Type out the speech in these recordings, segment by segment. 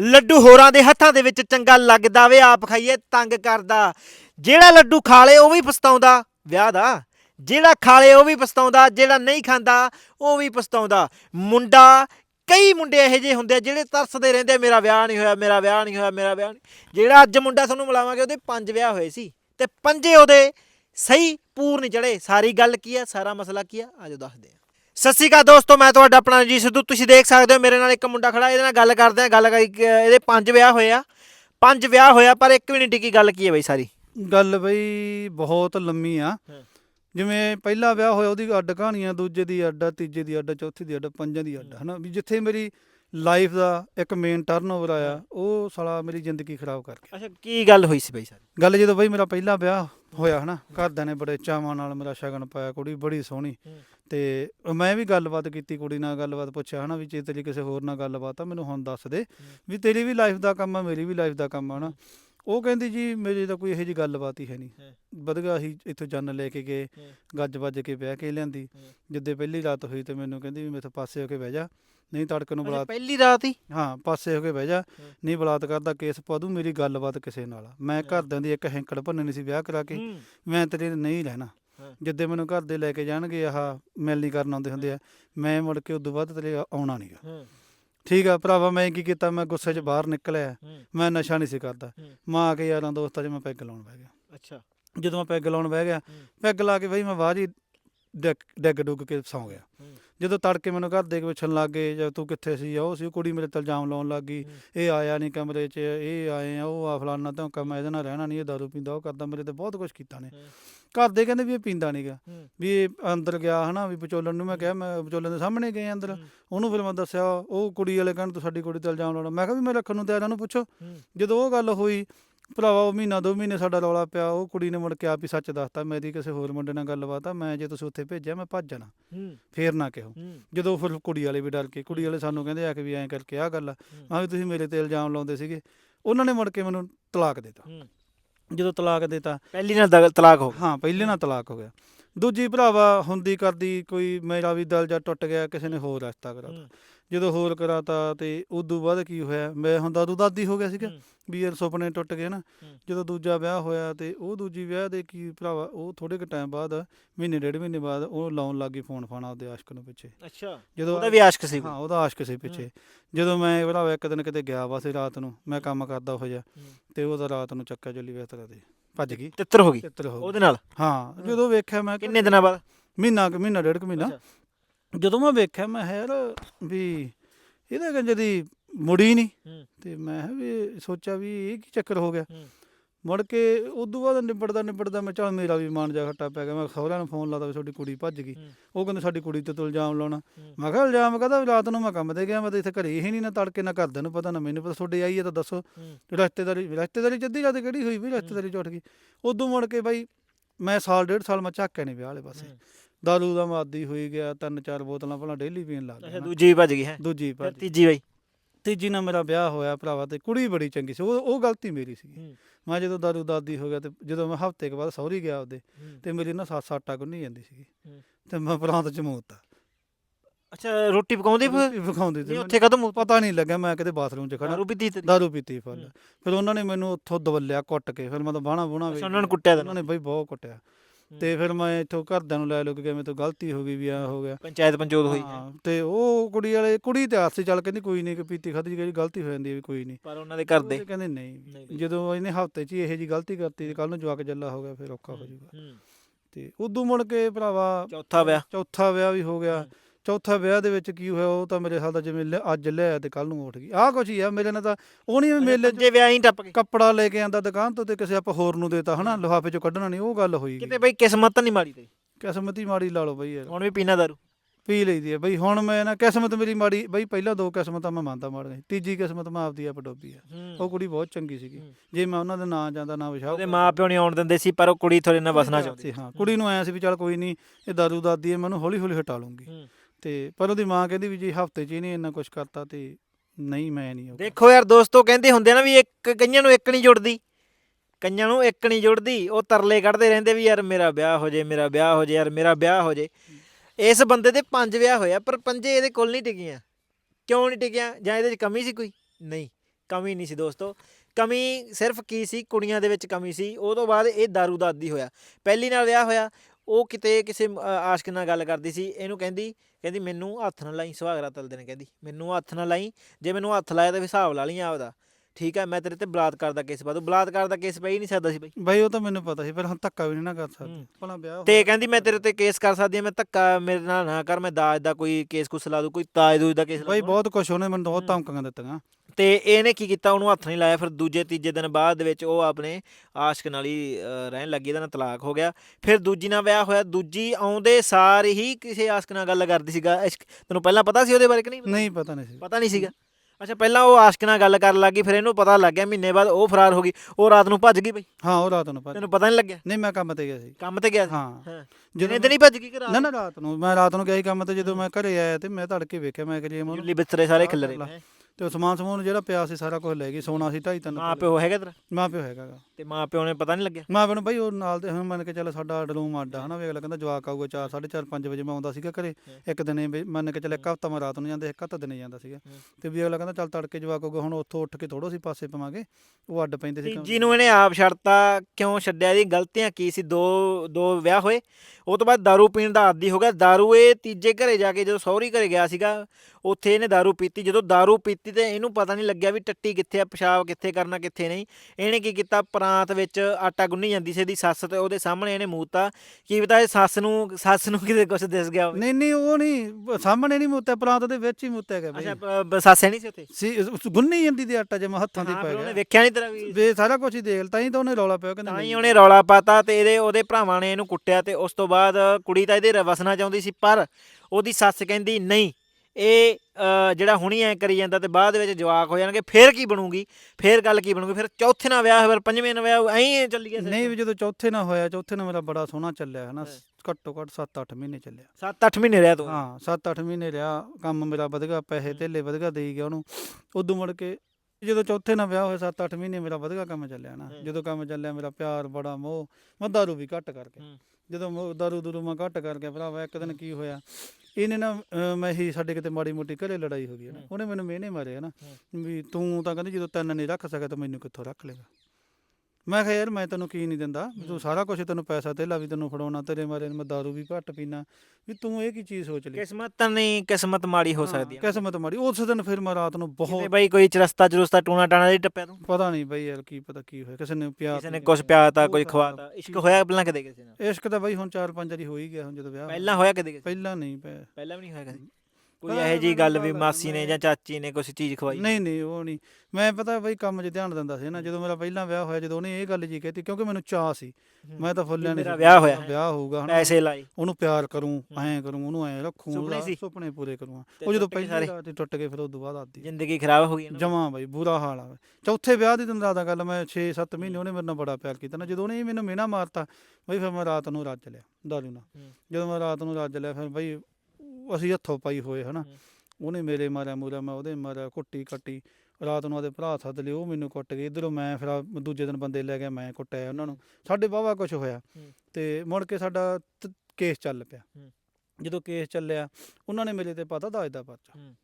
ਲੱਡੂ ਹੋਰਾਂ ਦੇ ਹੱਥਾਂ ਦੇ ਵਿੱਚ ਚੰਗਾ ਲੱਗਦਾ ਵੇ, ਆਪ ਖਾਈਏ ਤੰਗ ਕਰਦਾ। ਜਿਹੜਾ ਲੱਡੂ ਖਾ ਲੇ, ਉਹ ਵੀ ਪਛਤਾਉਂਦਾ। ਵਿਆਹ ਦਾ। ਜਿਹੜਾ ਖਾ ਲੇ, ਉਹ ਵੀ ਪਛਤਾਉਂਦਾ। ਜਿਹੜਾ ਨਹੀਂ ਖਾਂਦਾ, ਉਹ ਵੀ ਪਛਤਾਉਂਦਾ। ਮੁੰਡਾ, ਕਈ ਮੁੰਡੇ ਇਹੋ ਜਿਹੇ ਹੁੰਦੇ ਆ, ਜਿਹੜੇ ਤਰਸਦੇ ਰਹਿੰਦੇ ਮੇਰਾ ਵਿਆਹ ਨਹੀਂ ਹੋਇਆ, ਮੇਰਾ ਵਿਆਹ ਨਹੀਂ ਹੋਇਆ, ਮੇਰਾ ਵਿਆਹ ਨਹੀਂ। ਜਿਹੜਾ ਅੱਜ ਮੁੰਡਾ ਤੁਹਾਨੂੰ ਮਿਲਾਵਾਂਗੇ, ਉਹਦੇ ਪੰਜ ਵਿਆਹ ਹੋਏ ਸੀ। ਤੇ ਪੰਜੇ ਉਹਦੇ ਸਹੀ ਪੂਰ ਨਹੀਂ ਚੜੇ। ਸਾਰੀ ਗੱਲ ਕੀ ਆ? ਸਾਰਾ ਮਸਲਾ ਕੀ ਆ? ਆਜੋ ਦੱਸਦੇ ਆ। ਸਤਿ ਸ਼੍ਰੀ ਅਕਾਲ ਦੋਸਤੋ ਮੈਂ ਤੁਹਾਡਾ ਆਪਣਾ ਜੀ ਸਿੱਧੂ। ਤੁਸੀਂ ਦੇਖ ਸਕਦੇ ਹੋ ਮੇਰੇ ਨਾਲ ਇੱਕ ਮੁੰਡਾ ਖੜਾ ਇਹਦੇ ਨਾਲ ਗੱਲ ਕਰਦੇ ਆ ਗੱਲ ਇਹਦੇ ਪੰਜ ਵਿਆਹ ਹੋਏ ਆ। ਪੰਜ ਵਿਆਹ ਹੋਇਆ ਪਰ ਇੱਕ ਵੀ ਨਹੀਂ ਟਿਕੀ ਗੱਲ ਕੀ ਹੈ ਬਈ ਸਾਰੀ? ਗੱਲ ਬਈ ਬਹੁਤ ਲੰਮੀ ਆ। ਜਿਵੇਂ ਪਹਿਲਾ ਵਿਆਹ ਹੋਇਆ ਉਹਦੀ ਅੱਡ ਕਹਾਣੀਆਂ ਦੂਜੇ ਦੀ ਅੱਡ ਆ, ਤੀਜੇ ਦੀ ਅੱਡ ਆ, ਚੌਥੀ ਦੀ ਅੱਡ ਆ, ਪੰਜਾਂ ਦੀ ਅੱਡ ਆ, ਹਨਾ? ਵੀ ਜਿੱਥੇ ਮੇਰੀ ਲਾਈਫ ਦਾ ਇੱਕ ਮੇਨ ਟਰਨਓਵਰ ਆਇਆ ਉਹ ਸਾਲਾ ਮੇਰੀ ਜ਼ਿੰਦਗੀ ਖਰਾਬ ਕਰ ਗਿਆ। ਅੱਛਾ ਕੀ ਗੱਲ ਹੋਈ ਸੀ ਬਈ ਸਾਰੀ? ਗੱਲ ਜਦੋਂ ਬਈ ਮੇਰਾ ਪਹਿਲਾ ਵਿਆਹ ਹੋਇਆ ਹਨਾ? ਘਰਦਿਆਂ ਨੇ ਬੜੇ ਚਾਵਾਂ ਨਾਲ ਮੇਰਾ ਸ਼ਗਨ ਪਾਇਆ ਕੁੜੀ ਬੜੀ ਸੋਹਣੀ। ਤੇ ਮੈਂ ਵੀ ਗੱਲਬਾਤ ਕੀਤੀ ਕੁੜੀ ਨਾਲ ਗੱਲਬਾਤ ਪੁੱਛਿਆ ਹਨਾ ਵੀ ਜੇ ਤੇਰੀ ਕਿਸੇ ਹੋਰ ਨਾਲ ਗੱਲਬਾਤ ਆ ਮੈਨੂੰ ਹੁਣ ਦੱਸ ਦੇ ਵੀ ਤੇਰੀ ਵੀ ਲਾਈਫ ਦਾ ਕੰਮ ਆ ਮੇਰੀ ਵੀ ਲਾਈਫ ਦਾ ਕੰਮ ਆ ਹਨਾ ਉਹ ਕਹਿੰਦੀ ਜੀ ਮੇਰੀ ਤਾਂ ਕੋਈ ਇਹੋ ਜੀ ਗੱਲਬਾਤ ਹੀ ਹੈ ਨਹੀਂ। ਵਧੀਆ ਹੀ ਇੱਥੋਂ ਜੰਨ ਲੈ ਕੇ ਗਏ। ਗੱਜ ਵੱਜ ਕੇ ਵਿਆਹ ਕੇ ਲਿਆਂਦੀ। ਜਿੱਦੇ ਪਹਿਲੀ ਰਾਤ ਹੋਈ ਤੇ ਮੈਨੂੰ ਕਹਿੰਦੀ ਵੀ ਮੇਥੋਂ ਪਾਸੇ ਹੋ ਕੇ ਬਹਿ ਜਾ ਨਹੀਂ ਤੜਕ ਨੂੰ ਬਲਾਤ ਪਹਿਲੀ ਰਾਤ ਹੀ ਹਾਂ ਪਾਸੇ ਹੋ ਕੇ ਬਹਿ ਜਾ। ਨਹੀਂ ਬਲਾਤਕਾਰ ਦਾ ਕੇਸ ਪਾ ਦੂੰ ਮੇਰੀ ਗੱਲਬਾਤ ਕਿਸੇ ਨਾਲ। ਮੈਂ। ਘਰਦਿਆਂ ਦੀ ਇੱਕ ਹੈਂਕੜ ਭੰਨਣੀ ਸੀ ਵਿਆਹ ਕਰਾ ਕੇ। ਮੈਂ ਤੇਰੇ ਨਹੀਂ ਰਹਿਣਾ। ਜਿੱਦੇ ਮੈਨੂੰ ਘਰ ਦੇ ਲੈ ਕੇ ਜਾਣਗੇ ਆਹ ਮਿਲ ਨਹੀਂ ਕਰਨ ਆਉਂਦੇ ਹੁੰਦੇ ਆ ਮੈਂ ਮੁੜ ਕੇ ਉਦੋਂ ਬਾਅਦ ਤੇਰੇ ਆਉਣਾ ਨਹੀਂਗਾ। ਠੀਕ ਆ ਭਰਾਵਾ ਮੈਂ ਕੀ ਕੀਤਾ ਮੈਂ ਗੁੱਸੇ 'ਚ ਬਾਹਰ ਨਿਕਲਿਆ। ਮੈਂ ਨਸ਼ਾ ਨਹੀਂ ਸੀ ਕਰਦਾ। ਮਾਂ ਆ ਕੇ ਯਾਰਾਂ ਦੋਸਤਾਂ 'ਚ ਮੈਂ ਪੈਗ ਲਾਉਣ ਬਹਿ ਗਿਆ ਅੱਛਾ ਜਦੋਂ ਮੈਂ ਪੈਗ ਲਾਉਣ ਬਹਿ ਗਿਆ। ਪੈਗ ਲਾ ਕੇ ਬਈ ਮੈਂ ਬਾਹਰ ਹੀ ਡਿੱਗ ਡਿੱਗ ਡੁੱਗ ਕੇ ਸੌਂ ਗਿਆ। ਜਦੋਂ ਤੜਕੇ ਮੈਨੂੰ ਘਰ ਦੇ ਕੇ ਪੁੱਛਣ ਲੱਗ ਗਏ ਜਾਂ ਤੂੰ ਕਿੱਥੇ ਸੀ ਉਹ ਸੀ ਕੁੜੀ ਮੇਰੇ ਤੇ ਇਲਜ਼ਾਮ ਲਾਉਣ ਲੱਗ ਗਈ। ਇਹ ਆਇਆ ਨਹੀਂ ਕਮਰੇ 'ਚ ਇਹ ਆਏ ਆ ਉਹ ਆ ਫਲਾਨਾ ਧੌਂਕਾ ਮੈਂ ਇਹਦੇ ਨਾਲ ਰਹਿਣਾ ਨਹੀਂ ਇਹ ਦਾਰੂ ਪੀਂਦਾ ਉਹ ਕਰਦਾ ਮੇਰੇ ਤੇ ਬਹੁਤ ਕੁਝ ਕੀਤਾ ਨੇ। ਘਰ ਦੇ ਕਹਿੰਦੇ ਵੀ ਇਹ ਪੀਂਦਾ ਨਹੀਂਗਾ। ਵੀ ਇਹ ਅੰਦਰ ਗਿਆ ਹਨਾ ਵੀ ਵਿਚੋਲਨ ਨੂੰ ਮੈਂ ਕਿਹਾ ਮੈਂ ਵਿਚੋਲਨ ਦੇ ਸਾਹਮਣੇ ਗਏ ਅੰਦਰ। ਉਹਨੂੰ ਫਿਰ ਮੈਂ ਦੱਸਿਆ ਉਹ ਕੁੜੀ ਵਾਲੇ ਕਹਿਣ ਤੂੰ ਸਾਡੀ ਕੁੜੀ ਤੇ ਇਲਜ਼ਾਮ ਲਾਉਣਾ ਮੈਂ ਕਿਹਾ ਵੀ ਮੈਂ ਰੱਖਣ ਨੂੰ ਤਿਆਰ ਉਹਨੂੰ ਪੁੱਛੋ। ਜਦੋਂ ਉਹ ਗੱਲ ਹੋਈ ਭਰਾਵਾ ਉਹ ਮਹੀਨਾ ਦੋ ਮਹੀਨੇ ਸਾਡਾ ਰੌਲਾ ਪਿਆ ਉਹ ਕੁੜੀ ਨੇ ਮੁੜ ਕੇ ਆਪ ਹੀ ਸੱਚ ਦੱਸਤਾ ਮੇਰੀ ਕਿਸੇ ਹੋਰ ਮੁੰਡੇ ਨਾਲ ਗੱਲਬਾਤ ਆ ਮੈਂ ਜੇ ਤੁਸੀਂ ਉੱਥੇ ਭੇਜਿਆ ਮੈਂ ਭੱਜ ਜਾਣਾ ਹੂੰ। ਫੇਰ ਨਾ ਕਿਹੋ ਹੂੰ। ਜਦੋਂ ਫਿਰ ਕੁੜੀ ਵਾਲੇ ਵੀ ਡਰ ਕੇ ਕੁੜੀ ਵਾਲੇ ਸਾਨੂੰ ਕਹਿੰਦੇ ਆ ਕਿ ਵੀ ਐਂ ਕਰਕੇ ਆ ਗੱਲ ਆ ਹੂੰ। ਆ ਵੀ ਤੁਸੀਂ ਮੇਰੇ ਤੇ ਇਲਜ਼ਾਮ ਲਾਉਂਦੇ ਸੀਗੇ ਉਹਨਾਂ ਨੇ ਮੁੜ ਕੇ ਮੈਨੂੰ ਤਲਾਕ ਦਿੱਤਾ ਹੂੰ। ਜਦੋਂ ਤਲਾਕ ਦਿੱਤਾ ਪਹਿਲੀ ਨਾਲ ਤਲਾਕ ਹੋ ਗਿਆ ਹਾਂ ਪਹਿਲੇ ਨਾਲ ਤਲਾਕ ਹੋ ਗਿਆ ਦੂਜੀ ਭਰਾਵਾ ਹੁੰਦੀ ਕਰਦੀ ਕੋਈ ਮੇਰਾ ਵੀ ਦਿਲ ਜਾ ਟੁੱਟ ਗਿਆ ਕਿਸੇ ਨੇ ਹੋਰ ਰਸਤਾ ਕਰਾਤਾ ਹੂੰ। ਜਦੋਂ ਹੋਰ ਕਰਾਤਾ ਤੇ ਉਦੋਂ ਬਾਅਦ ਕੀ ਹੋਇਆ ਮੈਂ ਹੁਣ ਦਾਦੂ ਦਾਦੀ ਹੋ ਗਿਆ ਸੀਗਾ ਹੂੰ। ਵੀ ਯਾਰ ਸੁਪਨੇ ਟੁੱਟ ਗਏ ਨਾ ਹੂੰ। ਜਦੋਂ ਦੂਜਾ ਵਿਆਹ ਹੋਇਆ ਤੇ ਉਹ ਦੂਜੀ ਵਿਆਹ ਦੇ ਕੀ ਭਰਾਵਾ ਉਹ ਥੋੜੇ ਕੁ ਟਾਈਮ ਬਾਅਦ ਮਹੀਨੇ ਡੇਢ ਮਹੀਨੇ ਬਾਅਦ ਉਹ ਲਾਉਣ ਲੱਗੀ ਫੋਨ ਫਾਨਾ ਉਹਦੇ ਆਸ਼ਕ ਨੂੰ ਪਿੱਛੇ ਅੱਛਾ ਜਦੋਂ ਉਹਦਾ ਵੀ ਆਸ਼ਕ ਸੀ ਕੋਈ। ਹਾਂ ਉਹਦਾ ਆਸ਼ਕ ਸੀ ਪਿੱਛੇ ਜਦੋਂ ਮੈਂ ਭਰਾਵਾ ਇੱਕ ਦਿਨ ਕਿਤੇ ਗਿਆ ਵਾ ਸੀ ਰਾਤ ਨੂੰ ਮੈਂ ਕੰਮ ਕਰਦਾ ਹੋ ਜਾ ਹੂੰ। ਤੇ ਉਹਦਾ ਰਾਤ ਨੂੰ ਚੱਕਾ ਚੱਲੀ ਬਿਸਤਰਾ ਤੇ ਭੱਜ ਗਈ ਤਿੱਤਰ ਹੋ ਗਈ ਤਿੱਤਰ ਹੋ ਗਈ। ਉਹਦੇ ਨਾਲ ਹਾਂ ਜਦੋਂ ਵੇਖਿਆ ਮੈਂ ਕਿਹਾ- ਕਿੰਨੇ ਦਿਨਾਂ ਬਾਅਦ ਮਹੀਨਾ ਕੁ ਮਹੀਨਾ ਡੇਢ ਕੁ ਮਹੀਨਾ ਅੱਛਾ। ਜਦੋਂ ਮੈਂ ਵੇਖਿਆ ਮੈਂ ਯਾਰ ਵੀ ਇਹਦਾ ਗੰਜ ਦੀ ਮੁੜੀ ਨਹੀਂ। ਤੇ ਮੈਂ ਵੀ ਸੋਚਿਆ ਵੀ ਇਹ ਕੀ ਚੱਕਰ ਹੋ ਗਿਆ। ਮੁੜ ਕੇ ਉਦੋਂ ਬਾਅਦ ਨਿਬੜਦਾ ਨਿਬੜਦਾ ਮੈਂ ਚੱਲ ਮੇਰਾ ਵੀ ਮਾਨ ਜਾ ਖੱਟਾ ਪੈ ਗਿਆ ਮੈਂ ਸਹੁਰਿਆਂ ਨੂੰ ਫੋਨ ਲਾਤਾ ਵੀ ਤੁਹਾਡੀ ਕੁੜੀ ਭੱਜ ਗਈ। ਉਹ ਕਹਿੰਦੇ ਸਾਡੀ ਕੁੜੀ ਤੇ ਤੂੰ ਇਲਜ਼ਾਮ ਲਾਉਣਾ। ਮੈਂ ਕਿਹਾ ਇਲਜ਼ਾਮ ਕਹਦਾ ਵੀ ਰਾਤ ਨੂੰ ਮੈਂ ਕੰਮ ਤੇ ਗਿਆ ਮੈਂ ਤਾਂ ਇੱਥੇ ਘਰੇ ਹੀ ਨਹੀਂ ਨਾ ਤੜਕੇ ਨਾ ਘਰਦਿਆਂ ਨੂੰ ਪਤਾ ਨਾ ਮੈਨੂੰ ਪਤਾ ਤੁਹਾਡੇ ਆਈ ਹੈ ਤਾਂ ਦੱਸੋ। ਰਿਸ਼ਤੇਦਾਰੀ ਰਿਸ਼ਤੇਦਾਰੀ ਜੱਦੀ ਜਦ ਕਿਹੜੀ ਹੋਈ ਵੀ ਰਿਸ਼ਤੇਦਾਰੀ ਚ ਉੱਠ ਗਈ ਉਦੋਂ ਮੁੜ ਕੇ ਬਾਈ ਮੈਂ ਸਾਲ ਡੇਢ ਸਾਲ ਮੈਂ ਝਾਕਿਆ ਨਹੀਂ ਵਿਆਹ ਵਾਲੇ ਪਾਸੇ। ਦਾਰੂ ਦਾ ਮਾਦੀ ਹੋਈ ਗਿਆ ਤਿੰਨ ਚਾਰ ਬੋਤਲਾਂ ਪਹਿਲਾਂ ਡੇਲੀ ਪੀਣ ਲੱਗ ਅੱਛਾ ਗਿਆ। ਦੂਜੀ ਵੀ ਭੱਜ ਗਈ ਹੈ ਦੂਜੀ ਫਿਰ ਭਾਜੀ ਤੀਜੀ ਬਈ ਤੀਜੀ ਨਾਲ ਮੇਰਾ ਵਿਆਹ ਹੋਇਆ ਭਰਾਵਾ ਤੇ ਕੁੜੀ ਬੜੀ ਚੰਗੀ ਸੀ ਉਹ ਉਹ ਗਲਤੀ ਮੇਰੀ ਸੀ। ਮੈਂ ਜਦੋਂ ਦਾਰੂ ਦਾਦੀ ਹੋ ਗਿਆ ਤੇ ਜਦੋਂ ਮੈਂ ਹਫ਼ਤੇ ਕੇ ਬਾਅਦ ਸਹੁਰੀ ਗਿਆ ਉਹਦੇ ਹੂੰ। ਤੇ ਮੇਰੀ ਨਾ ਸੱਸ ਆਟਾ ਗੁੰਨੀ ਜਾਂਦੀ ਸੀ ਹੂੰ। ਤੇ ਮੈਂ ਪ੍ਰਾਂਤ ਚ ਮੂਤਤਾ ਅੱਛਾ ਰੋਟੀ ਪਕਾਉਂਦੀ ਫਿਰ ਵਿਖਾਉਂਦੀ ਤੇ ਨਹੀਂ ਮੈਨੂੰ ਉੱਥੇ ਕਦੋਂ ਪਤਾ ਨਹੀਂ ਲੱਗਾ ਮੈਂ ਕਿਤੇ ਬਾਥਰੂਮ ਚ ਖੜਾ ਦਾਰੂ ਪੀਤੀ ਦਾਰੂ ਪੀਤੀ ਫੁੱਲ ਹੂੰ। ਫਿਰ ਉਹਨਾਂ ਨੇ ਮੈਨੂੰ ਉੱਥੋਂ ਦਵਲਿਆ ਕੁੱਟ ਕੇ ਫਿਰ ਮੈਂ ਤਾਂ ਬਾਣਾ ਬੁਣਾ ਅੱਛਾ ਉਹਨਾਂ ਨੂੰ ਕੁੱਟਿਆ ਉਹਨਾਂ ਨੇ ਬਈ ਬਹੁਤ ਕੁੱਟਿਆ ਤੇ ਫਿਰ ਮੈਂ ਇੱਥੋਂ ਘਰਦਿਆਂ ਨੂੰ ਲੈ ਲੁੱਕ ਗਿਆ ਮੇਰੇ ਤੋਂ ਗਲਤੀ ਹੋ ਗਈ ਵੀ ਆ ਹੋ ਗਿਆ। ਪੰਚਾਇਤ ਪੰਚੋਦ ਹੋਈ। ਹਾਂ, ਤੇ ਉਹ ਕੁੜੀ ਵਾਲੇ ਕੁੜੀ ਤੇ ਆਸੀ ਚੱਲ ਕਹਿੰਦੀ ਕੋਈ ਨਹੀਂ ਕਿ ਪੀਤੀ ਖਾਦੀ ਜਿਹੜੀ ਗਲਤੀ ਹੋ ਜਾਂਦੀ ਹੈ ਵੀ ਕੋਈ ਨਹੀਂ। ਪਰ ਉਹਨਾਂ ਦੇ ਘਰ ਦੇ। ਉਹ ਕਹਿੰਦੇ ਨਹੀਂ। ਜਦੋਂ ਇਹਨੇ ਹਫ਼ਤੇ 'ਚ ਹੀ ਇਹੋ ਜੀ ਗਲਤੀ ਕਰਤੀ ਕੱਲ ਨੂੰ ਜਵਾਕ ਜੱਲਾ ਹੋ ਗਿਆ ਫਿਰ ਔਖਾ ਹੋ ਜਾਊਗਾ। ਹੂੰ। ਤੇ ਉਦੋਂ ਮੁੜ ਕੇ ਭਰਾਵਾ ਚੌਥਾ ਵਿਆਹ। ਚੌਥਾ ਵਿਆਹ ਵੀ ਹੋ ਗਿਆ। ਹੂੰ। ਚੌਥਾ ਵਿਆਹ ਦੇ ਵਿੱਚ ਕੀ ਹੋਇਆ ਉਹ ਤਾਂ ਮੇਰੇ ਹਾਲ ਦਾ ਜਿਵੇਂ ਲੈ- ਅੱਜ ਲਿਆ ਤੇ ਕੱਲ ਨੂੰ ਉੱਠ ਗਈ। ਆਹ ਕੁਛ ਹੀ ਆ ਮੇਰੇ ਨਾਲ ਤਾਂ ਉਹ ਨਹੀਂ ਮੇਲੇ 'ਚ ਪੰਜੇ ਵਿਆਹ ਹੀ ਟੱਪ ਗਏ। ਕੱਪੜਾ ਲੈ ਕੇ ਆਂਦਾ ਦੁਕਾਨ ਤੋਂ ਤੇ ਕਿਸੇ ਆਪਾਂ ਹੋਰ ਨੂੰ ਦੇਤਾ ਹਨਾ? ਲਿਫਾਫੇ 'ਚੋਂ ਕੱਢਣਾ ਨਹੀਂ ਉਹ ਗੱਲ ਹੋਈ ਕਿਤੇ ਬਈ ਕਿਸਮਤ ਨਹੀਂ ਮਾੜੀ ਤੇ ਕਿਸਮਤੀ ਮਾੜੀ ਲਾ ਲਓ ਬਈ ਯਾਰ। ਹੁਣ ਵੀ ਪੀਣਾ ਦਾਰੂ। ਪੀ ਲਈਦੀ ਹੈ ਬਈ ਹੁਣ ਮੈਂ ਨਾ ਕਿਸਮਤ ਮੇਰੀ ਮਾੜੀ ਬਈ ਪਹਿਲਾਂ ਦੋ ਕਿਸਮਤਾਂ ਮੈਂ ਮੰਨਦਾ ਮਾੜੀਆਂ ਸੀ। ਤੀਜੀ ਕਿਸਮਤ ਮੈਂ ਆਪਦੀ ਆਪ ਡੋਬੀ ਆ। ਉਹ ਕੁੜੀ ਬਹੁਤ ਚੰਗੀ ਸੀਗੀ। ਹੂੰ। ਜੇ ਮੈਂ ਉਹਨਾਂ ਦੇ ਨਾਂ ਜਾਂਦਾ ਨਾ ਉਹਦੇ ਮਾਂ ਪਿਓ ਨਹੀਂ ਆਉਣ ਦਿੰਦੇ ਸੀ ਪਰ ਉਹ ਕੁੜੀ ਥੋੜੇ ਨਾਲ ਵਸਣਾ ਚਾਹੁੰਦੀ ਸੀ ਹਾਂ। ਕੁੜੀ ਨੂੰ ਆਇਆ ਸੀ ਵੀ ਚੱਲ ਕੋਈ ਨਹੀਂ ਇਹ ਦਾਰੂ ਦਾਦੀ ਹੈ ਮੈਨੂੰ ਹੌਲੀ ਹੌਲੀ ਹਟਾ ਲੂੰਗੀ ਹੂੰ। ਤੇ ਪਰ ਉਹਦੀ ਮਾਂ ਕਹਿੰਦੀ ਵੀ ਜੀ ਹਫ਼ਤੇ 'ਚ ਹੀ ਨਹੀਂ ਇੰਨਾ ਕੁਝ ਕਰਤਾ ਤੇ ਨਹੀਂ, ਮੈਂ ਨਹੀਂ ਉਹ ਦੇਖੋ ਯਾਰ ਦੋਸਤੋ, ਕਹਿੰਦੇ ਹੁੰਦੇ ਨਾ ਵੀ ਇੱਕ ਕਈਆਂ ਨੂੰ ਇੱਕ ਨਹੀਂ ਜੁੜਦੀ। ਕਈਆਂ ਨੂੰ ਇੱਕ ਨਹੀਂ ਜੁੜਦੀ, ਉਹ ਤਰਲੇ ਕੱਢਦੇ ਰਹਿੰਦੇ ਵੀ ਯਾਰ ਮੇਰਾ ਵਿਆਹ ਹੋ ਜੇ, ਮੇਰਾ ਵਿਆਹ ਹੋ ਜੇ, ਯਾਰ ਮੇਰਾ ਵਿਆਹ ਹੋ ਜੇ। ਇਸ ਬੰਦੇ ਦੇ ਪੰਜ ਵਿਆਹ ਹੋਇਆ ਪਰ ਪੰਜੇ ਇਹਦੇ ਕੋਲ ਨਹੀਂ ਟਿਕੀਆਂ। ਕਿਉਂ ਨਹੀਂ ਟਿਕੀਆਂ? ਜਾਂ ਇਹਦੇ 'ਚ ਕਮੀ ਸੀ ਕੋਈ? ਨਹੀਂ, ਕਮੀ ਨਹੀਂ ਸੀ ਦੋਸਤੋ। ਕਮੀ ਸਿਰਫ ਕੀ ਸੀ? ਕੁੜੀਆਂ ਦੇ ਵਿੱਚ ਕਮੀ ਸੀ। ਉਹ ਤੋਂ ਬਾਅਦ ਇਹ दारू ਦਾ ਆਦੀ ਹੋਇਆ। ਪਹਿਲੀ ਨਾਲ ਵਿਆਹ ਹੋਇਆ। ਉਹ ਕਿਤੇ ਕਿਸੇ ਅ, ਆਸ਼ਕ ਨਾਲ ਗੱਲ ਕਰਦੀ ਸੀ ਇਹਨੂੰ ਕਹਿੰਦੀ ਕਹਿੰਦੀ ਮੈਨੂੰ ਹੱਥ ਨਾਲ ਲਾਈ ਸੁਹਾਗਰਾ ਤਲਦੇ ਨੇ ਕਹਿੰਦੀ ਮੈਨੂੰ ਹੱਥ ਨਾਲ ਲਾਈ ਜੇ ਮੈਨੂੰ ਹੱਥ ਲਾਇਆ ਤਾਂ ਫਿਰ ਹਿਸਾਬ ਲਾ ਲਈ ਆਪਦਾ ਠੀਕ ਹੈ ਮੈਂ ਤੇਰੇ ਤੇ ਬਲਾਤਕਾਰ ਦਾ ਕੇਸ ਪਾ ਦੂੰ ਬਲਾਤਕਾਰ ਦਾ ਕੇਸ ਪਈ ਹੀ ਨਹੀਂ ਸਕਦਾ ਸੀ ਬਈ ਬਾਈ ਉਹ ਤਾਂ ਮੈਨੂੰ ਪਤਾ ਸੀ ਪਰ ਹੁਣ ਧੱਕਾ ਵੀ ਨਹੀਂ ਨਾ ਕਰ ਸਕਦੇ ਹੂੰ। ਭਲਾ ਵਿਆਹ ਤੇ ਕਹਿੰਦੀ ਮੈਂ ਤੇਰੇ ਤੇ ਕੇਸ ਕਰ ਸਕਦੀ ਹਾਂ ਮੈਂ ਧੱਕਾ ਮੇਰੇ ਨਾਲ ਨਾ ਕਰ ਮੈਂ ਦਾਜ ਦਾ ਕੋਈ ਕੇਸ ਕੁਛ ਲਾ ਦੂੰ ਕੋਈ ਦਾਜ ਦੂਜ ਦਾ ਕੇਸ ਲਾ ਬਾਈ ਦੂੰ। ਬਹੁਤ ਕੁਛ ਉਹਨੇ ਮੈਨੂੰ ਬਹੁਤ ਹੂੰ। ਧਮਕੀਆਂ ਦਿੱਤੀਆਂ ਤੇ ਇਹਨੇ ਕੀ ਕੀਤਾ? ਉਹਨੂੰ ਹੱਥ ਨਹੀਂ ਲਾਇਆ। ਫਿਰ ਦੂਜੇ ਤੀਜੇ ਦਿਨ ਬਾਅਦ ਵਿੱਚ ਉਹ ਆਪਣੇ ਆਸ਼ਕ ਨਾਲ ਹੀ ਰਹਿਣ ਲੱਗੀ। ਇਹਦਾ ਨਾਲ ਤਲਾਕ ਹੋ ਗਿਆ। ਫਿਰ ਦੂਜੀ ਨਾਲ ਵਿਆਹ ਹੋਇਆ। ਦੂਜੀ ਆਉਂਦੇ ਸਾਰ ਹੀ ਕਿਸੇ ਆਸ਼ਕ ਨਾਲ ਗੱਲ ਕਰਦੀ ਸੀਗਾ। ਇਸ਼ਕ ਤੈਨੂੰ ਪਹਿਲਾਂ ਪਤਾ ਸੀ ਉਹਦੇ ਬਾਰੇ ਕਿ ਨਹੀਂ ਨਹੀਂ ਪਤਾ ਨਹੀਂ ਸੀ। ਪਤਾ ਨਹੀਂ ਸੀਗਾ। ਅੱਛਾ ਪਹਿਲਾਂ ਉਹ ਆਸ਼ਕ ਨਾਲ ਗੱਲ ਕਰਨ ਲੱਗੀ। ਫਿਰ ਇਹਨੂੰ ਪਤਾ ਲੱਗ ਗਿਆ। ਮਹੀਨੇ ਬਾਅਦ ਉਹ ਫਰਾਰ ਹੋ ਗਈ। ਉਹ ਰਾਤ ਨੂੰ ਭੱਜ ਗਈ ਬਈ। ਹਾਂ ਉਹ ਰਾਤ ਨੂੰ ਭੱਜ ਤੈਨੂੰ ਪਤਾ ਨਹੀਂ ਲੱਗਿਆ? ਨਹੀਂ ਮੈਂ ਕੰਮ ਤੇ ਗਿਆ ਸੀ। ਕੰਮ ਤੇ ਗਿਆ ਸੀ? ਹਾਂ। ਹਾਂ। ਜਦੋਂ ਦਿਨੇ ਦਿਨ ਹੀ ਭੱਜ ਗਈ ਕਿ ਰਾਤ? ਨਾ ਨਾ ਰਾਤ ਨੂੰ। ਮੈਂ ਰਾਤ ਨੂੰ ਗਿਆ ਸੀ ਕੰਮ ਤੇ। ਜਦੋਂ ਮੈਂ ਘਰੇ ਆਇਆ ਤੇ ਮੈਂ ਤੜਕੇ ਵੇਖਿਆ। ਮੈਂ ਕਿ ਜੇ ਮੈਂ ਬਿਸਤਰੇ ਸਾਰੇ ਖਿਲਰੇ। ਤੇ ਉਹ ਸਮਾਨ ਸਮੂਨ ਜਿਹੜਾ ਪਿਆ ਸੀ ਸਾਰਾ ਕੁਝ ਲੈ ਗਈ ਸੋਨਾ ਸੀ ਢਾਈ ਤਿੰਨ ਮਾਂ ਪਿਓ ਹੈਗਾ ਤੇਰਾ ਮਾਂ ਪਿਓ ਹੈਗਾ ਗਾ। ਤੇ ਮਾਂ ਪਿਓ ਨੇ ਪਤਾ ਨਹੀਂ ਲੱਗਿਆ ਮਾਂ ਪਿਓ ਨੂੰ ਬਾਈ ਉਹ ਨਾਲ ਤੇ ਹੁਣ ਮੰਨ ਕੇ ਚੱਲ ਸਾਡਾ ਰੂਮ ਅੱਡਾ ਹਨਾ ਵੀ ਅਗਲਾ ਕਹਿੰਦਾ ਜਵਾਕ ਆਊਗਾ 4 4:30 5 ਵਜੇ ਮੈਂ ਆਉਂਦਾ ਸੀਗਾ ਘਰੇ ਹੂੰ। ਇੱਕ ਦਿਨੇ ਵੀ ਮੰਨ ਕੇ ਚੱਲ ਇੱਕ ਹਫਤਾ ਮੈਂ ਰਾਤ ਨੂੰ ਜਾਂਦਾ ਇੱਕ ਹਫਤਾ ਦਿਨੇ ਜਾਂਦਾ ਸੀਗਾ ਹੂੰ। ਤੇ ਵੀ ਅਗਲਾ ਕਹਿੰਦਾ ਚੱਲ ਤੜਕੇ ਜਵਾਕ ਆਊਗਾ ਹੁਣ ਉੱਥੋਂ ਉੱਠ ਕੇ ਥੋੜੋ ਸੀ ਪਾਸੇ ਪਵਾਂਗੇ ਉਹ ਅੱਡ ਪੈਂਦੇ ਸੀ ਤੀਜੀ ਨੂੰ ਇਹਨੇ ਆਪ ਛੱਡਤਾ ਕਿਉਂ ਛੱਡਿਆ ਇਹਦੀ ਗਲਤੀਆਂ ਕੀ ਸੀ ਦੋ ਦੋ ਵਿਆਹ ਹੋਏ ਉਹ ਤੋਂ ਬਾਅਦ दारू ਪੀਣ ਦਾ ਆਦੀ ਹੋ ਗਿਆ दारू ਇਹ ਤੀਜੇ ਘਰੇ ਜਾ ਕੇ ਜਦੋਂ ਸਹੁਰੀ ਘਰੇ ਗਿਆ ਸੀਗਾ ਉੱਥੇ ਇਹਨੇ दारू ਪੀਤੀ ਜਦੋਂ दारू ਪੀਤੀ ਤੇ ਇਹਨੂੰ ਪਤਾ ਨਹੀਂ ਲੱਗਿਆ ਵੀ ਟੱਟੀ ਕਿੱਥੇ ਆ ਪਿਸ਼ਾਬ ਕਿੱਥੇ ਕਰਨਾ ਕਿੱਥੇ ਨਹੀਂ। ਇਹਨੇ ਕੀ ਕੀਤਾ? ਪ੍ਰਾਂਤ ਵਿੱਚ ਆਟਾ ਗੁੰਨੀ ਜਾਂਦੀ ਸੀ ਇਹਦੀ ਸੱਸ ਤੇ ਉਹਦੇ ਸਾਹਮਣੇ ਇਹਨੇ ਮੂਤਾ। ਕੀ ਪਤਾ ਇਹ ਸੱਸ ਨੂੰ ਸੱਸ ਨੂੰ ਕਿਤੇ ਕੁਝ ਦਿਸ ਗਿਆ ਹੋਵੇ। ਨਹੀਂ ਨਹੀਂ ਉਹ ਨਹੀਂ ਸਾਹਮਣੇ ਨਹੀਂ ਮੁੱਤਿਆ ਪ੍ਰਾਂਤ ਦੇ ਵਿੱਚ ਹੀ ਮੁੱਤਿਆ ਗਿਆ ਅੱਛਾ ਬਾਈ। ਬ- ਸੱਸ ਨਹੀਂ ਸੀ ਉੱਥੇ? ਸੀ ਗੁੰਨੀ ਜਾਂਦੀ ਦੀ ਆਟਾ ਜਿਵੇਂ ਹੱਥਾਂ ਦੀ ਹਾਂ ਪੈ ਫਿਰ ਉਹਨੇ ਗਿਆ। ਵੇਖਿਆ ਨਹੀਂ ਤੇਰਾ ਵੀ। ਵੇ ਸਾਰਾ ਕੁਝ ਹੀ ਦੇਖ ਤਾਂ ਹੀ ਤਾਂ ਉਹਨੇ ਰੌਲਾ ਪਿਆ ਕਹਿੰਦਾ ਤਾਂ ਹੀ। ਉਹਨੇ ਰੌਲਾ ਪਾਤਾ ਤੇ ਇਹਦੇ ਉਹਦੇ ਭਰਾਵਾਂ ਨੇ ਇਹਨੂੰ ਕੁੱਟਿਆ ਤੇ ਉਸ ਤੋਂ ਬਾਅਦ ਕੁੜੀ ਤਾਂ ਇਹਦੇ ਵਸਣਾ ਚਾਹੁੰਦੀ ਸੀ ਪਰ ਉਹਦੀ ਸੱਸ ਕਹਿੰਦੀ ਨਹੀਂ ਇਹ ਜਿਹੜਾ ਹੁਣੀ ਐ ਕਰੀ ਜਾਂਦਾ ਤੇ ਬਾਅਦ ਵਿੱਚ ਜਵਾਕ ਹੋ ਜਾਣਗੇ ਫੇਰ ਕੀ ਬਣੂਗੀ? ਫੇਰ ਗੱਲ ਕੀ ਬਣੂਗੀ? ਫਿਰ ਚੌਥੇ ਨਾਲ ਵਿਆਹ ਫਿਰ ਪੰਜਵੇਂ ਨਾਲ ਵਿਆਹ ਐਂ ਚੱਲੀ ਗਿਆ ਨਹੀਂ ਵੀ ਜਦੋਂ ਚੌਥੇ ਨਾਲ ਹੋਇਆ ਚੌਥੇ ਨਾਲ ਮੇਰਾ ਬੜਾ ਸੋਹਣਾ ਚੱਲਿਆ ਹਨਾ ਘੱਟੋ ਘੱਟ 7-8 ਮਹੀਨੇ ਚੱਲਿਆ। 7-8 ਮਹੀਨੇ ਰਿਹਾ ਤੂੰ? ਹਾਂ 7-8 ਮਹੀਨੇ ਰਿਹਾ ਕੰਮ ਮੇਰਾ ਵਧ ਗਿਆ ਪੈਸੇ ਧੇਲੇ ਵਧ ਗਿਆ ਦੇਈ ਗਿਆ ਉਹਨੂੰ। ਉਦੋਂ ਮੁੜ ਕੇ ਜਦੋਂ ਚੌਥੇ ਨਾਲ ਵਿਆਹ ਹੋਇਆ 7-8 ਮਹੀਨੇ ਮੇਰਾ ਵਧ ਗਿਆ ਕੰਮ ਚੱਲਿਆ ਨਾ। ਜਦੋਂ ਕੰਮ ਚੱਲਿਆ ਮੇਰਾ ਪਿਆਰ ਬੜਾ ਮੋਹ ਮੈਂ ਦਾਰੂ ਵੀ ਘੱਟ ਕਰਕੇ। ਹੂੰ। ਜਦੋਂ ਮੋਹ ਦਾਰੂ ਦੂਰੂ ਮੈਂ ਘੱਟ ਕਰਕੇ ਭਰਾਵਾ ਇੱਕ ਦਿਨ ਕੀ ਹੋਇਆ? ਇਹਨੇ ਨਾ ਅਹ ਮੈਂ ਹੀ ਸਾਡੇ ਕਿਤੇ ਮਾੜੀ ਮੋਟੀ ਘਰੇ ਲੜਾਈ ਹੋ ਗਈ ਨਾ ਹੂੰ। ਉਹਨੇ ਮੈਨੂੰ ਮਿਹਨੇ ਮਾਰੇ ਨਾ ਹੂੰ। ਵੀ ਤੂੰ ਤਾਂ ਕਹਿੰਦੀ ਜਦੋਂ ਤੈਨੂੰ ਨਹੀਂ ਰੱਖ ਸਕਿਆ ਤਾਂ ਮੈਨੂੰ ਕਿੱਥੋਂ ਰੱਖ ਲੇਗਾ ਮੈਂ ਕਿਹਾ ਯਾਰ ਮੈਂ ਤੈਨੂੰ ਕੀ ਨਹੀਂ ਦਿੰਦਾ? ਵੀ ਤੂੰ ਸਾਰਾ ਕੁਝ ਤੈਨੂੰ ਪੈਸਾ ਧੇਲਾ ਵੀ ਤੈਨੂੰ ਫੜਾਉਣਾ ਤੇਰੇ ਮਾਰੇ ਮੈਂ ਦਾਰੂ ਵੀ ਘੱਟ ਪੀਣਾ ਵੀ ਤੂੰ ਇਹ ਕੀ ਚੀਜ਼ ਸੋਚ ਲਈ? ਕਿਸਮਤ ਨਹੀਂ ਕਿਸਮਤ ਮਾੜੀ ਹੋ ਸਕਦੀ ਹੈ ਕਿਸਮਤ ਮਾੜੀ। ਉਸ ਦਿਨ ਫਿਰ ਮੈਂ ਰਾਤ ਨੂੰ ਬਹੁਤ ਬਾਈ ਕੋਈ ਚਰਸਤਾ ਚਰੁਸਤਾ ਟੂਣਾ ਟਾਣਾ ਦੀ ਟੱਪਿਆ ਤੂੰ? ਪਤਾ ਨਹੀਂ ਬਈ ਯਾਰ ਕੀ ਪਤਾ ਕੀ ਹੋਇਆ। ਕਿਸੇ ਨੇ ਪਿਆਰ ਕਿਸੇ ਨੇ ਕੁਝ। ਪਿਆਤਾ ਕੋਈ ਖਵਾਤਾ। ਇਸ਼ਕ ਹੋਇਆ ਪਹਿਲਾਂ ਕਦੇ ਕਿਸੇ ਨਾਲ? ਇਸ਼ਕ ਤਾਂ ਬਈ ਹੁਣ ਚਾਰ ਪੰਜ ਵਾਰੀ ਹੋ ਹੀ ਗਿਆ ਹੁਣ ਜਦੋਂ ਵਿਆਹ। ਪਹਿਲਾਂ ਹੋਇਆ ਕਦੇ ਕਿਸੇ? ਪਹਿਲਾਂ ਨਹੀਂ ਪਿਆ। ਪਹਿਲਾਂ ਵੀ ਨਹੀਂ ਹੋਇਆ ਕਦੇ? ਕੋਈ ਇਹੋ ਜੀ ਗੱਲ ਵੀ ਮਾਸੀ ਨੇ ਜਾਂ ਚਾਚੀ ਨੇ ਕੁਝ ਚੀਜ਼ ਖਵਾਈ ਨਹੀਂ ਨਹੀਂ ਉਹ ਨਹੀਂ ਮੈਂ ਪਤਾ ਬਈ ਕੰਮ 'ਚ ਧਿਆਨ ਦਿੰਦਾ ਸੀ ਨਾ ਜਦੋਂ ਮੇਰਾ ਪਹਿਲਾਂ ਵਿਆਹ ਹੋਇਆ ਜਦੋਂ ਉਹਨੇ ਇਹ ਗੱਲ ਜੀ ਕਹਿਤੀ ਕਿਉਂਕਿ ਮੈਨੂੰ ਚਾਹ ਸੀ। ਮੈਂ ਤਾਂ ਫੁੱਲਿਆ ਨਹੀਂ ਮੇਰਾ ਵਿਆਹ ਹੋਇਆ। ਵਿਆਹ ਹੋਊਗਾ ਹਨਾ ਪੈਸੇ ਲਾਏ ਉਹਨੂੰ ਪਿਆਰ ਕਰੂੰ। ਐਂ ਕਰੂੰ ਉਹਨੂੰ ਐਂ ਰੱਖੂੰ ਸੁਪਨੇ ਉਹਦਾ ਸੀ? ਸੁਪਨੇ ਪੂਰੇ ਕਰੂੰ ਤੇ ਉਹ ਜਦੋਂ ਟੁੱਟ ਗਏ ਪਹਿਲੀ ਸਾਰੇ? ਰਾਤ ਹੀ ਟੁੱਟ ਗਏ ਫਿਰ ਉਦੋਂ ਬਾਅਦ ਆਦੀ ਜ਼ਿੰਦਗੀ ਖਰਾਬ ਹੋ ਗਈ ਨਾ ਜਮਾਂ ਬਈ ਬੁਰਾ ਹਾਲ ਆ ਚੌਥੇ ਵਿਆਹ ਦੀ ਦਿਨ ਰਾਤ ਦਾ ਗੱਲ ਮੈਂ 6-7 ਮਹੀਨੇ ਉਹਨੇ ਮੇਰੇ ਨਾਲ ਬੜਾ ਪਿਆਰ ਕੀਤਾ ਨਾ ਜਦੋਂ ਉਹਨੇ ਮੈਨੂੰ ਮਿਹਣਾ ਮਾਰਤਾ ਬਈ ਫਿਰ ਮੈਂ ਰਾਤ ਨੂੰ ਰੱਜ ਲਿਆ ਦਾਰੂ ਨਾਲ ਹੂੰ। ਜਦੋਂ ਮੈਂ ਰਾਤ ਨੂੰ ਰੱਜ ਲਿਆ ਫਿਰ ਬਈ ਅਸੀਂ ਹੱਥੋਂ ਪਾਈ ਹੋਏ ਹਨਾ। ਉਹਨੇ ਮੇਰੇ ਮਾਰਿਆ ਮੂਰਿਆ ਮੈਂ ਉਹਦੇ ਮਾਰਿਆ ਕੁੱਟੀ ਕੱਟੀ। ਰਾਤ ਨੂੰ ਉਹਦੇ ਭਰਾ ਸੱਦ ਲਿਓ ਉਹ ਮੈਨੂੰ ਕੁੱਟ ਗਏ ਇਧਰੋਂ ਮੈਂ ਫਿਰ ਦੂਜੇ ਦਿਨ ਬੰਦੇ ਲੈ ਗਿਆ ਮੈਂ ਕੁੱਟਿਆ ਉਹਨਾਂ ਨੂੰ। ਸਾਡੇ ਵਾਹਵਾ ਕੁਝ ਹੋਇਆ। ਤੇ ਮੁੜ ਕੇ ਸਾਡਾ ਕੇਸ ਚੱਲ ਪਿਆ। ਜਦੋਂ ਕੇਸ ਚੱਲਿਆ ਉਹਨਾਂ ਨੇ ਮੇਰੇ ਤੇ ਪਤਾ ਦਾਜ ਦਾ ਪਰਚਾ।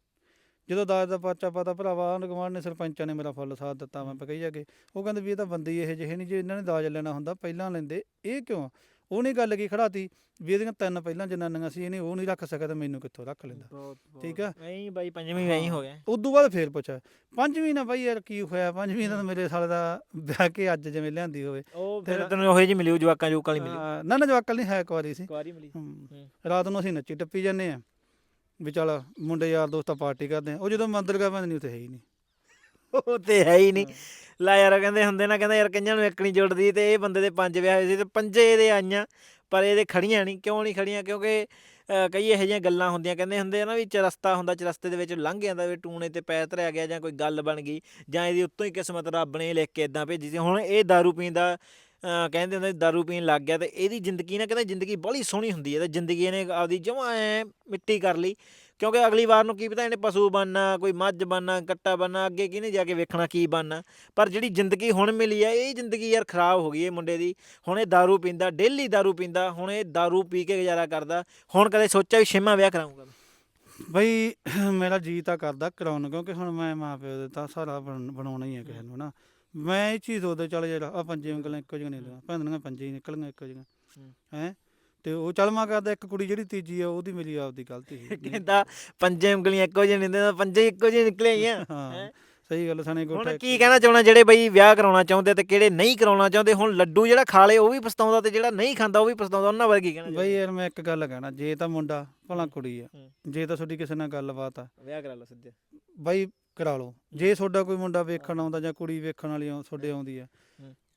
ਜਦੋਂ ਦਾਜ ਦਾ ਪਰਚਾ ਪਤਾ ਭਰਾਵਾ ਗਵਾਂਢ ਨੇ ਸਰਪੰਚਾਂ ਨੇ ਮੇਰਾ ਫੁੱਲ ਸਾਥ ਦਿੱਤਾ ਮੈਂ ਕਹੀ ਜਾ ਕੇ। ਉਹ ਕਹਿੰਦੇ ਵੀ ਇਹ ਤਾਂ ਬੰਦੇ ਇਹੋ ਜਿਹੇ ਨਹੀਂ ਜੇ ਇਹਨਾਂ ਨੇ ਦਾਜ ਲੈਣਾ ਹੁੰਦਾ ਪਹਿਲਾਂ ਲੈਂਦੇ। ਇਹ ਕਿਉਂ ਉਹਨੇ ਗੱਲ ਕੀ ਖੜਾਤੀ ਵੀ ਇਹਦੀਆਂ ਤਿੰਨ ਪਹਿਲਾਂ ਜਨਾਨੀਆਂ ਸੀ ਇਹਨੇ ਉਹ ਨਹੀਂ ਰੱਖ ਸਕਿਆ ਤਾਂ ਮੈਨੂੰ ਕਿੱਥੋਂ ਰੱਖ ਲੈਂਦਾ। ਠੀਕ ਆ? ਐਂ ਬਾਈ ਪੰਜਵੀਂ ਵੀ ਐਂ ਹੋ ਗਿਆ। ਉਦੋਂ ਬਾਅਦ ਫੇਰ ਪੁੱਛਿਆ ਪੰਜਵੀਂ ਨਾ ਬਾਈ ਯਾਰ ਕੀ ਹੋਇਆ? ਪੰਜਵੀਂ ਦਾ ਤਾਂ ਮੇਰੇ ਸਾਲ ਦਾ ਵਿਆਹ ਕੇ ਅੱਜ ਜਿਵੇਂ ਲਿਆਂਦੀ ਹੋਵੇ। ਉਹ ਫਿਰ ਤੈਨੂੰ ਉਹੇ ਜੀ ਮਿਲਿਓ ਜਵਾਕਾਂ ਜੋਕਾਂ ਵਾਲੀ ਮਿਲਿਓ ਅਹ ਨਾ ਨਾ ਜਵਾਕਲ ਨਹੀਂ ਹੈ ਇੱਕ ਵਾਰੀ ਸੀ। ਕੁਆਰੀ ਮਿਲੀ। ਰਾਤ ਨੂੰ ਅਸੀਂ ਨੱਚੀ ਟੱਪੀ ਜਾਂਦੇ ਆ ਵੀ ਚੱਲ ਮੁੰਡੇ ਯਾਰ ਦੋਸਤਾਂ ਪਾਰਟੀ ਕਰਦੇ ਆ। ਉਹ ਜਦੋਂ ਮੰਦਰ ਗਿਆ ਬੰਦ ਨਹੀਂ ਉੱਥੇ ਹੈ ਹੀ ਨਹੀਂ। ਉਹ ਤੇ ਹੈ ਹੀ ਨਹੀਂ ਲੈ ਯਾਰ ਕਹਿੰਦੇ ਹੁੰਦੇ ਨਾ ਕਹਿੰਦਾ ਯਾਰ ਕਈਆਂ ਨੂੰ ਇੱਕ ਨਹੀਂ ਜੁੜਦੀ ਤੇ ਇਹ ਬੰਦੇ ਦੇ ਪੰਜ ਵਿਆਹ ਹੋਏ ਸੀ ਤੇ ਪੰਜੇ ਇਹਦੇ ਆਈਆਂ ਪਰ ਇਹਦੇ ਖੜੀਆਂ ਨਹੀਂ ਕਿਉਂ ਨਹੀਂ ਖੜੀਆਂ ਕਿਉਂਕਿ ਅ, ਕਈ ਇਹੋ ਜਿਹੀਆਂ ਗੱਲਾਂ ਹੁੰਦੀਆਂ ਕਹਿੰਦੇ ਹੁੰਦੇ ਆ ਨਾ ਵੀ ਚਰਸਤਾ ਹੁੰਦਾ ਚਰਸਤੇ ਦੇ ਵਿੱਚ ਲੰਘ ਜਾਂਦਾ ਵੀ ਟੂਣੇ ਤੇ ਪੈਰ ਧਰਿਆ ਗਿਆ ਜਾਂ ਕੋਈ ਗੱਲ ਬਣ ਗਈ ਜਾਂ ਇਹਦੀ ਉੱਤੋਂ ਹੀ ਕਿਸਮਤ ਰੱਬ ਨੇ ਲਿਖ ਕੇ ਇਦਾਂ ਭੇਜੀ ਸੀ ਹੁਣ ਇਹ दारू ਪੀਂਦਾ ਅ, ਕਹਿੰਦੇ ਹੁੰਦੇ दारू ਪੀਣ ਲੱਗ ਗਿਆ ਤੇ ਇਹਦੀ ਜ਼ਿੰਦਗੀ ਨਾ ਕਹਿੰਦੇ ਜ਼ਿੰਦਗੀ ਬੜੀ ਸੋਹਣੀ ਹੁੰਦੀ ਹੈ ਤੇ ਜ਼ਿੰਦਗੀ ਇਹਨੇ ਆਪਦੀ ਜਮਾਂ ਐ ਮਿੱਟੀ ਕਰ ਲਈ ਕਿਉਂਕਿ ਅਗਲੀ ਵਾਰ ਨੂੰ ਕੀ ਪਤਾ ਇਹਨੇ ਪਸ਼ੂ ਬਣਨਾ ਕੋਈ ਮੱਝ ਬਣਨਾ ਕੱਟਾ ਬਣਨਾ ਅੱਗੇ ਕਿਹਨੇ ਜਾ ਕੇ ਵੇਖਣਾ ਕੀ ਬਣਨਾ ਪਰ ਜਿਹੜੀ ਜ਼ਿੰਦਗੀ ਹੁਣ ਮਿਲੀ ਆ ਇਹ ਜ਼ਿੰਦਗੀ ਯਾਰ ਖਰਾਬ ਹੋ ਗਈ ਇਹ ਮੁੰਡੇ ਦੀ ਹੁਣ ਇਹ दारू ਪੀਂਦਾ ਡੇਲੀ दारू ਪੀਂਦਾ ਹੁਣ ਇਹ दारू ਪੀ ਕੇ ਗੁਜ਼ਾਰਾ ਕਰਦਾ ਹੁਣ ਕਦੇ ਸੋਚਿਆ ਵੀ ਛੇਵਾਂ ਵਿਆਹ ਕਰਾਉਂਗਾ ਬਈ ਮੇਰਾ ਜੀ ਤਾਂ ਕਰਦਾ ਕਰਾਉਣ ਨੂੰ, ਕਿਉਂਕਿ ਹੁਣ ਮੈਂ ਮਾਂ ਪਿਓ ਦੇ ਤਾਂ ਸਾਰਾ ਬਣ- ਬਣਾਉਣਾ ਹੀ ਹੈ ਕਿਸੇ ਨੂੰ ਨਾ ਮੈਂ ਇਹ ਚੀਜ਼ ਉਹਦੇ ਚੱਲ ਜਿਹੜਾ ਆ ਪੰਜੇ ਉਂਗਲਾਂ ਇੱਕੋ ਜਿਹੀਆਂ ਨਹੀਂ ਦੀਆਂ ਭੰਦਣੀਆਂ ਪੰਜੇ ਹੀ ਨਿਕਲੀਆਂ ਇੱਕੋ ਜਿਹੀਆਂ ਹੂੰ। ਹੈ ਤੇ ਉਹ ਚੱਲ ਮੈਂ ਕਰਦਾ ਇੱਕ ਕੁੜੀ ਜਿਹੜੀ ਤੀਜੀ ਆ ਉਹਦੀ ਮੇਰੀ ਆਪਦੀ ਗਲਤੀ ਸੀ ਕਹਿੰਦਾ ਪੰਜੇ ਉਂਗਲੀਆਂ ਇੱਕੋ ਜਿਹੀਆਂ ਨਹੀਂ ਦਿੰਦਾ ਪੰਜੇ ਇੱਕੋ ਜਿਹੇ ਨਿਕਲੇ ਹੀ ਆ ਹਾਂ? ਸਹੀ ਗੱਲ ਸਣੇ ਹੁਣ ਗੋਟਾ ਕੀ ਕਹਿਣਾ ਚਾਹਣਾ ਜਿਹੜੇ ਬਈ ਵਿਆਹ ਕਰਾਉਣਾ ਚਾਹੁੰਦੇ ਤੇ ਕਿਹੜੇ ਨਹੀਂ ਕਰਾਉਣਾ ਚਾਹੁੰਦੇ ਹੁਣ ਲੱਡੂ ਜਿਹੜਾ ਖਾ ਲੇ ਉਹ ਵੀ ਪਛਤਾਉਂਦਾ ਤੇ ਜਿਹੜਾ ਨਹੀਂ ਖਾਂਦਾ ਉਹ ਵੀ ਪਛਤਾਉਂਦਾ ਉਹਨਾਂ ਬਾਰੇ ਕੀ ਕਹਿਣਾ ਬਈ ਯਾਰ ਮੈਂ ਇੱਕ ਗੱਲ ਕਹਿਣਾ ਜੇ ਤਾਂ ਮੁੰਡਾ ਭਲਾ ਕੁੜੀ ਆ। ਜੇ ਤਾਂ ਤੁਹਾਡੀ ਕਿਸੇ ਨਾਲ ਗੱਲਬਾਤ ਆ ਵਿਆਹ ਕਰਾ ਲਓ ਸਿੱਧੇ ਬਾਈ ਕਰਾ ਲਓ ਜੇ ਤੁਹਾਡਾ ਕੋਈ ਮੁੰਡਾ ਵੇਖਣ ਆਉਂਦਾ ਜਾਂ ਕੁੜੀ ਵੇਖਣ ਵਾਲੀ ਤੁਹਾਡੇ ਆਉਂਦੀ ਆ।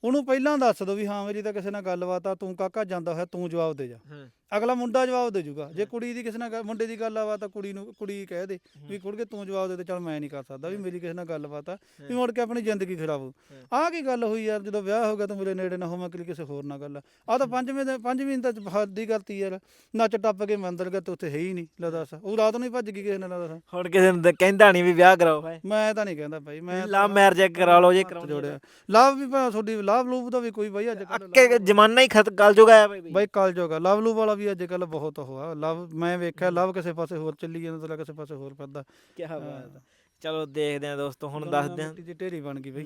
ਉਹਨੂੰ ਪਹਿਲਾਂ ਦੱਸ ਦੋ ਵੀ ਹਾਂ ਮੇਰੀ ਤਾਂ ਕਿਸੇ ਨਾਲ ਗੱਲਬਾਤ ਆ, ਤੂੰ ਕਾਕਾ ਜਾਂਦਾ ਹੋਇਆ, ਤੂੰ ਜਵਾਬ ਦੇ ਜਾ। ਹੂੰ। ਅਗਲਾ ਮੁੰਡਾ ਜਵਾਬ ਦੇ ਜੂਗਾ। ਜੇ ਕੁੜੀ ਦੀ ਕਿਸੇ ਨਾਲ ਗੱਲ- ਮੁੰਡੇ ਦੀ ਗੱਲਬਾਤ ਤਾਂ ਕੁੜੀ ਨੂੰ ਕੁੜੀ ਕਹਿ ਦੇ ਵੀ ਕੁੜਕੇ ਤੂੰ ਜਵਾਬ ਦੇ ਤੇ ਚੱਲ ਮੈਂ ਨਹੀਂ ਕਰ ਸਕਦਾ ਵੀ ਮੇਰੀ ਕਿਸੇ ਨਾਲ ਗੱਲਬਾਤ ਆ ਵੀ ਮੁੜ ਕੇ ਆਪਣੀ ਜ਼ਿੰਦਗੀ ਖਰਾਬ ਹੋ ਆਹ ਕੀ ਗੱਲ ਹੋਈ ਯਾਰ ਜਦੋਂ ਵਿਆਹ ਹੋ ਗਿਆ ਤੂੰ ਮੇਰੇ ਨੇੜੇ ਨਾ ਹੋਵਾਂ ਕਿ ਕਿਸੇ ਹੋਰ ਨਾਲ ਗੱਲ ਆ। ਤਾਂ ਪੰਜਵੇਂ ਦਿਨ ਪੰਜਵੀਂ ਦਿਨ ਤਾਂ ਹੱਦ ਕਰਤੀ ਯਾਰ। ਨੱਚ ਟੱਪ ਕੇ ਮੰਦਰ ਗਿਆ ਤੂੰ ਉੱਥੇ ਹੈ ਹੀ ਨਹੀਂ ਲੈ ਦੱਸ। ਉਹ ਰਾਤ ਨੂੰ ਹੀ ਭੱਜ ਗਈ ਕਿਸੇ ਨਾਲ ਦੱਸ। ਹੁਣ ਕਿਸੇ ਨੂੰ ਤਾਂ ਕਹਿੰਦਾ ਨਹੀਂ ਵੀ ਵਿਆਹ ਕਰਾਓ ਹੈ ਮੈਂ ਤਾਂ ਨਹੀਂ ਕਹਿੰਦਾ ਭਾਈ ਮੈਂ ਲਵ ਮੈਰਿਜ ਕਰਾ ਲਓ ਜੇ ਕਰਾਉਣਾ ਜੋੜਿਆ। ਲਾਭ ਵੀ ਭਾਵੇਂ ਤੁਹਾਡੀ ਲਾਭ ਲੂਬ ਦਾ ਵੀ ਕੋਈ ਬਾਈ ਅੱਜ ਕੱਲ ਅੱਕੇ ਜਮਾਨਾ ਹੀ ਖਤ ਗੱਲ ਜੋਗਾ ਆ ਬਈ ਬਾਈ ਕਾਲ ਜੋਗਾ ਲਵ ਲੂਬ ਵਾਲਾ ਵੀ ਅੱਜ ਕੱਲ ਬਹੁਤ ਹੋਆ ਲਵ ਮੈਂ ਵੇਖਿਆ ਲਵ ਕਿਸੇ ਪਾਸੇ ਹੋਰ ਚੱਲੀ ਜਾਂਦਾ ਤੇ ਕਿਸੇ ਪਾਸੇ ਹੋਰ ਫਿਰਦਾ। ਕੀ ਬਾਤ ਆ। ਚਲੋ ਦੇਖਦੇ ਆ ਦੋਸਤੋ ਹੁਣ ਦੱਸਦੇ ਆ ਦੀ ਢੇਰੀ ਬਣ ਗਈ ਬਈ।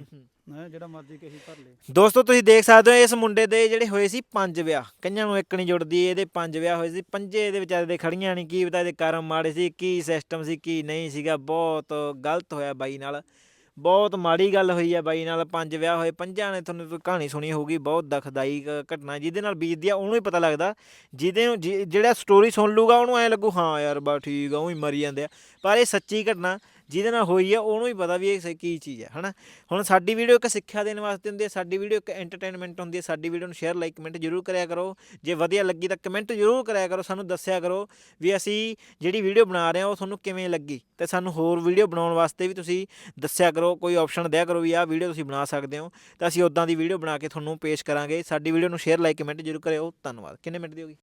ਹੈਂ, ਜਿਹੜਾ ਮਰਜ਼ੀ ਕਹੀ ਭਰ ਲੈ। ਦੋਸਤੋ ਤੁਸੀਂ ਦੇਖ ਸਕਦੇ ਹੋ ਇਸ ਮੁੰਡੇ ਦੇ ਜਿਹੜੇ ਹੋਏ ਸੀ ਪੰਜ ਵਿਆਹ। ਕਈਆਂ ਨੂੰ ਇੱਕ ਨਹੀਂ ਜੁੜਦੀ ਇਹਦੇ ਪੰਜ ਵਿਆਹ ਹੋਏ ਸੀ। ਪੰਜੇ ਇਹਦੇ ਵਿਚਾਰੇ ਦੇ ਖੜੀਆਂ ਨਹੀਂ ਕੀ ਪਤਾ ਇਹਦੇ ਕਰਮ ਮਾੜੇ ਸੀ ਕੀ ਸਿਸਟਮ ਸੀ ਕੀ ਨਹੀਂ ਸੀਗਾ। ਬਹੁਤ ਗਲਤ ਹੋਇਆ ਬਾਈ ਨਾਲ। ਬਹੁਤ ਮਾੜੀ ਗੱਲ ਹੋਈ ਹੈ ਬਾਈ ਨਾਲ, ਪੰਜ ਵਿਆਹ ਹੋਏ, ਪੰਜਾਂ ਨੇ ਤੁਹਾਨੂੰ ਕਹਾਣੀ ਸੁਣੀ ਹੋਊਗੀ, ਬਹੁਤ ਦਖਦਾਈ ਘਟਨਾ, ਜਿਹਦੇ ਨਾਲ ਬੀਤਦੀ ਆ, ਉਹਨੂੰ ਹੀ ਪਤਾ ਲੱਗਦਾ, ਜਿਹਦੇ ਨੂੰ ਜਿ- ਜਿਹੜਾ ਸਟੋਰੀ ਸੁਣ ਲੂਗਾ, ਉਹਨੂੰ ਐ ਲੱਗੂ, ਹਾਂ ਯਾਰ ਬਾ ਠੀਕ ਆ, ਉਹ ਹੀ ਮਰੀ ਜਾਂਦੇ ਆ। ਪਰ ਇਹ ਸੱਚੀ ਘਟਨਾ ਜਿਹਦੇ ਨਾਲ ਹੋਈ ਆ, ਉਹਨੂੰ ਹੀ ਪਤਾ ਵੀ ਇਹ ਕੀ ਚੀਜ਼ ਹੈ ਹਨਾ? ਹੁਣ ਸਾਡੀ ਵੀਡੀਓ ਇੱਕ ਸਿੱਖਿਆ ਦੇਣ ਵਾਸਤੇ ਹੁੰਦੀ ਹੈ ਸਾਡੀ ਵੀਡੀਓ ਇੱਕ ਐਂਟਰਟੇਨਮੈਂਟ ਹੁੰਦੀ ਹੈ ਸਾਡੀ ਵੀਡੀਓ ਨੂੰ ਸ਼ੇਅਰ ਲਾਈਕ ਕਮੈਂਟ ਜ਼ਰੂਰ ਕਰਿਆ ਕਰੋ। ਜੇ ਵਧੀਆ ਲੱਗੀ ਤਾਂ ਕਮੈਂਟ ਜ਼ਰੂਰ ਕਰਿਆ ਕਰੋ, ਸਾਨੂੰ ਦੱਸਿਆ ਕਰੋ ਵੀ ਅਸੀਂ ਜਿਹੜੀ ਵੀਡੀਓ ਬਣਾ ਰਹੇ ਹਾਂ, ਉਹ ਤੁਹਾਨੂੰ ਕਿਵੇਂ ਲੱਗੀ? ਤੇ ਸਾਨੂੰ ਹੋਰ ਵੀਡੀਓ ਬਣਾਉਣ ਵਾਸਤੇ ਵੀ ਤੁਸੀਂ ਦੱਸਿਆ ਕਰੋ, ਕੋਈ ਆਪਸ਼ਨ ਦਿਆ ਕਰੋ ਵੀ ਆਹ ਵੀਡੀਓ ਤੁਸੀਂ ਬਣਾ ਸਕਦੇ ਹੋ। ਤਾਂ ਅਸੀਂ ਉਦਾਂ ਦੀ ਵੀਡੀਓ ਬਣਾ ਕੇ ਤੁਹਾਨੂੰ ਪੇਸ਼ ਕਰਾਂਗੇ। ਸਾਡੀ ਵੀਡੀਓ ਨੂੰ ਸ਼ੇਅਰ ਲਾਈਕ ਕਮੈਂਟ ਜ਼ਰੂਰ ਕਰਿਓ। ਧੰਨਵਾਦ। ਕਿੰਨੇ ਮਿੰਟ ਦੀ ਹੋ ਗਈ?